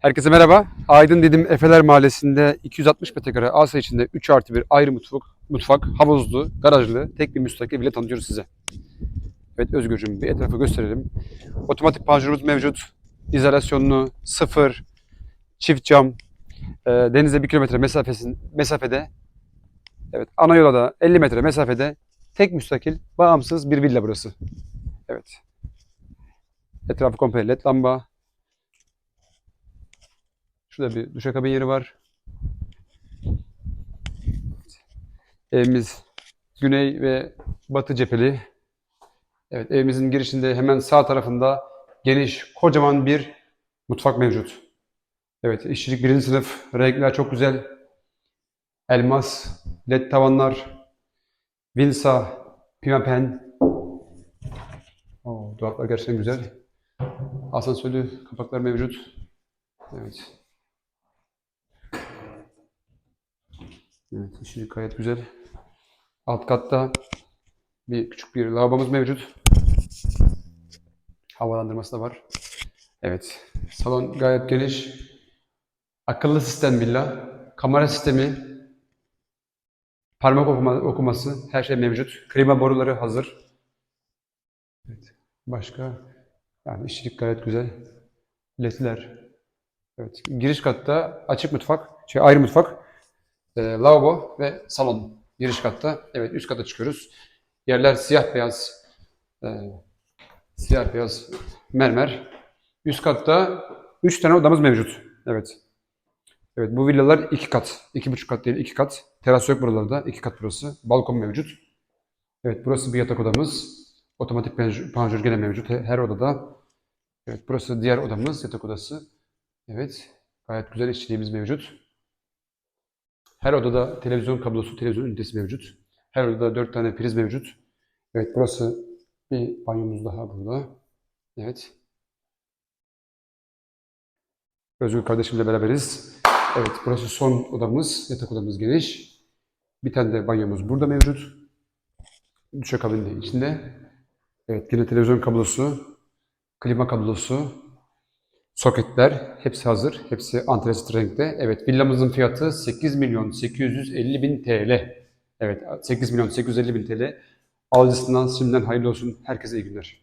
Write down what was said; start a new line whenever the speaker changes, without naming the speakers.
Herkese merhaba. Aydın Didim Efeler Mahallesi'nde 260 metrekare arsa içinde 3 artı 1 ayrı mutfak, mutfak, havuzlu, garajlı, tek bir müstakil villa tanıtıyoruz size. Evet Özgürcüğüm bir etrafı gösterelim. Otomatik panjurumuz mevcut. İzolasyonlu, sıfır, çift cam, e, denize 1 kilometre mesafesin, mesafede. Evet ana yola da 50 metre mesafede tek müstakil, bağımsız bir villa burası. Evet. Etrafı komple led lamba, Şurada bir duşakabin yeri var. Evimiz güney ve batı cepheli. Evet evimizin girişinde hemen sağ tarafında geniş kocaman bir mutfak mevcut. Evet işçilik birinci sınıf. Renkler çok güzel. Elmas, led tavanlar, Vinsa, pimapen. Oo, dolaplar gerçekten güzel. Asansörlü kapaklar mevcut. Evet. Evet, işi gayet güzel. Alt katta bir küçük bir lavabomuz mevcut. Havalandırması da var. Evet, salon gayet geniş. Akıllı sistem villa, kamera sistemi, parmak okuma, okuması, her şey mevcut. Klima boruları hazır. Evet, başka yani işçilik gayet güzel. Ledler. Evet, giriş katta açık mutfak, şey ayrı mutfak. E, lavabo ve salon giriş katta. Evet üst kata çıkıyoruz. Yerler siyah beyaz e, siyah beyaz mermer. Üst katta 3 tane odamız mevcut. Evet. Evet bu villalar iki kat. iki buçuk kat değil iki kat. Teras yok buralarda. iki kat burası. Balkon mevcut. Evet burası bir yatak odamız. Otomatik panjur gene mevcut her odada. Evet burası diğer odamız yatak odası. Evet gayet güzel işçiliğimiz mevcut. Her odada televizyon kablosu, televizyon ünitesi mevcut. Her odada 4 tane priz mevcut. Evet burası bir banyomuz daha burada. Evet. Özgür kardeşimle beraberiz. Evet burası son odamız. Yatak odamız geniş. Bir tane de banyomuz burada mevcut. Duşakabin de içinde. Evet yine televizyon kablosu, klima kablosu, Soketler hepsi hazır. Hepsi antresit renkte. Evet villamızın fiyatı 8 milyon 850 bin TL. Evet 8 milyon 850 bin TL. Alıcısından şimdiden hayırlı olsun. Herkese iyi günler.